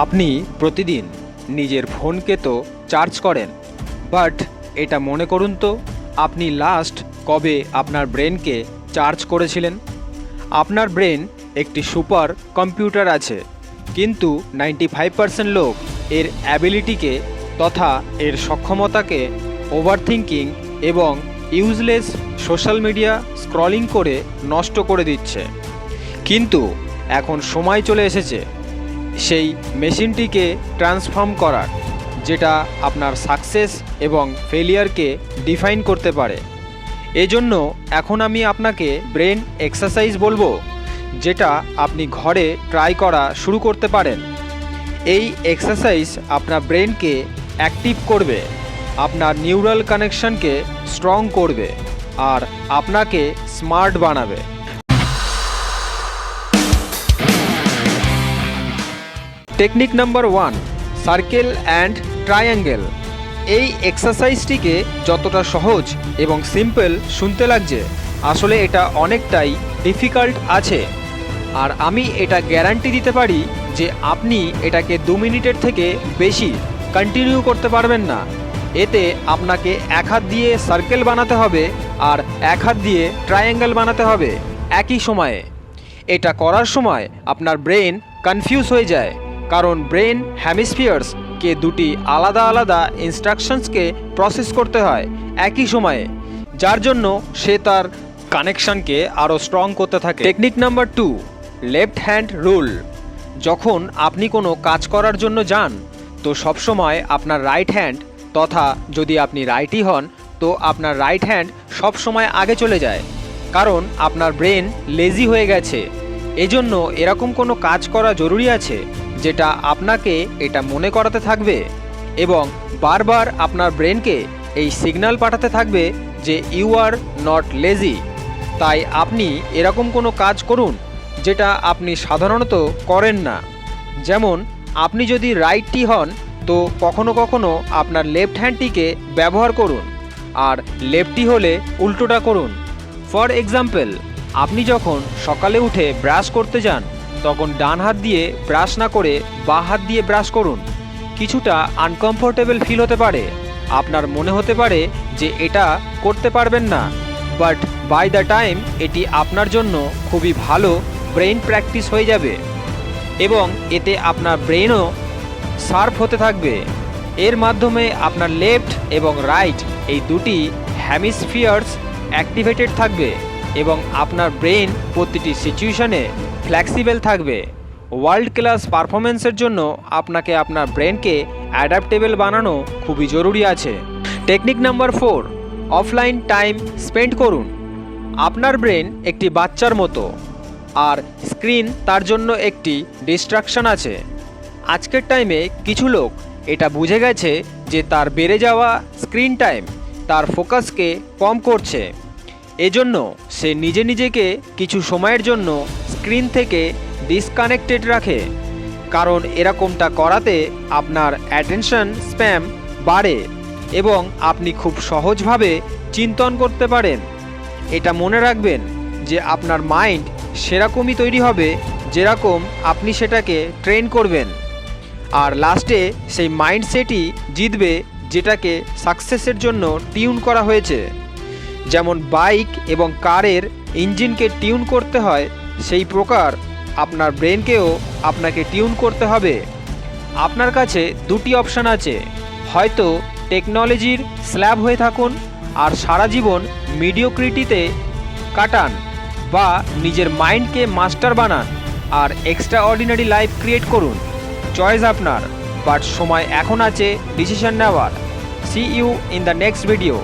আপনি প্রতিদিন নিজের ফোনকে তো চার্জ করেন, বাট এটা মনে করুন তো, আপনি লাস্ট কবে আপনার ব্রেনকে চার্জ করেছিলেন? আপনার ব্রেন একটি সুপার কম্পিউটার আছে, কিন্তু নাইনটি ফাইভ পার্সেন্ট লোক এর অ্যাবিলিটিকে তথা এর সক্ষমতাকে ওভারথিঙ্কিং এবং ইউজলেস সোশ্যাল মিডিয়া স্ক্রলিং করে নষ্ট করে দিচ্ছে। কিন্তু এখন সময় চলে এসেছে। সেই মেশিনটিকে ট্রান্সফর্ম করার, যেটা আপনার সাকসেস এবং ফেলিয়ারকে ডিফাইন করতে পারে। এজন্য এখন আমি আপনাকে ব্রেন এক্সারসাইজ বলব, যেটা আপনি ঘরে ট্রাই করা শুরু করতে পারেন। এই এক্সারসাইজ আপনার ব্রেনকে অ্যাক্টিভ করবে, আপনার নিউরাল কানেকশনকে স্ট্রং করবে, আর আপনাকে স্মার্ট বানাবে। Technique number one circle and triangle এই এক্সারসাইজটিকে যতটা সহজ এবং সিম্পল শুনতে লাগছে, আসলে এটা অনেকটাই ডিফিকাল্ট আছে। আর আমি এটা গ্যারান্টি দিতে পারি যে আপনি এটাকে দু মিনিটের থেকে বেশি কন্টিনিউ করতে পারবেন না। এতে আপনাকে এক হাত দিয়ে সার্কেল বানাতে হবে আর এক হাত দিয়ে ট্রায়াঙ্গেল বানাতে হবে। একই সময়ে। এটা করার সময় আপনার ব্রেন কনফিউজ হয়ে যায়। কারণ ব্রেন হ্যামিসফিয়ার্সকে দুটি আলাদা আলাদা ইনস্ট্রাকশনসকে প্রসেস করতে হয় একই সময়ে, যার জন্য সে তার কানেকশনকে আরও স্ট্রং করতে থাকে। Technique number two, left hand rule. যখন আপনি কোনো কাজ করার জন্য যান, তো সবসময় আপনার রাইট হ্যান্ড তথা যদি আপনি রাইটই হন, তো আপনার রাইট হ্যান্ড সবসময় আগে চলে যায়, কারণ আপনার ব্রেন লেজি হয়ে গেছে। এজন্য এরকম কোনো কাজ করা জরুরি আছে? যেটা আপনাকে এটা মনে করাতে থাকবে এবং বারবার আপনার ব্রেনকে এই সিগন্যাল পাঠাতে থাকবে যে ইউ আর নট লেজি। তাই আপনি এরকম কোনো কাজ করুন যেটা আপনি সাধারণত করেন না। যেমন, আপনি যদি রাইটটি হন, তো কখনো কখনো আপনার লেফট হ্যান্ডটিকে ব্যবহার করুন আর লেফটটি হলে উল্টোটা করুন। ফর এক্সাম্পল, আপনি যখন সকালে উঠে ব্রাশ করতে যান তখন ডান হাত দিয়ে ব্রাশ না করে বা হাত দিয়ে ব্রাশ করুন। কিছুটা আনকমফোর্টেবল ফিল হতে পারে। আপনার মনে হতে পারে যে এটা করতে পারবেন না। বাট বাই দ্য টাইম এটি আপনার জন্য খুবই ভালো ব্রেন প্র্যাকটিস হয়ে যাবে। এবং এতে আপনার ব্রেনও সার্ফ হতে থাকবে। এর মাধ্যমে আপনার লেফট এবং রাইট এই দুটি হ্যামিসফিয়ার্স অ্যাক্টিভেটেড থাকবে। এবং আপনার ব্রেন প্রতিটি সিচুয়েশনে ফ্লেক্সিবল থাকবে। ওয়ার্ল্ড ক্লাস পারফরমেন্সের জন্য আপনাকে আপনার ব্রেনকে অ্যাডাপ্টেবল বানানো খুবই জরুরি আছে। Technique number four, offline time spend করুন। আপনার ব্রেন একটি বাচ্চার মতো, আর স্ক্রিন তার জন্য একটি ডিস্ট্রাকশন আছে। আজকের টাইমে কিছু লোক এটা বুঝে গেছে যে তার বেড়ে যাওয়া স্ক্রিন টাইম তার ফোকাসকে কম করছে। এজন্য সে নিজে নিজেকে কিছু সময়ের জন্য স্ক্রিন থেকে ডিসকানেক্টেড রাখে, কারণ এরকমটা করাতে আপনার অ্যাটেনশন স্প্যাম বাড়ে এবং আপনি খুব সহজভাবে চিন্তন করতে পারেন। এটা মনে রাখবেন যে আপনার মাইন্ড সেরকমই তৈরি হবে যেরকম আপনি সেটাকে ট্রেন করবেন। আর লাস্টে সেই মাইন্ডসেটই জিতবে যেটাকে সাকসেসের জন্য টিউন করা হয়েছে। যেমন বাইক এবং কারের ইঞ্জিনকে টিউন করতে হয়, সেই প্রকার আপনার ব্রেনকেও আপনাকে টিউন করতে হবে। আপনার কাছে দুটি অপশান আছে, হয়তো টেকনোলজির স্ল্যাব হয়ে থাকুন আর সারা জীবন মিডিওক্রিটিতে কাটান বা নিজের মাইন্ডকে মাস্টার বানান আর এক্সট্রা অর্ডিনারি লাইফ ক্রিয়েট করুন। চয়েস আপনার, বাট সময় এখন আছে ডিসিশন নেওয়ার। See you in the next video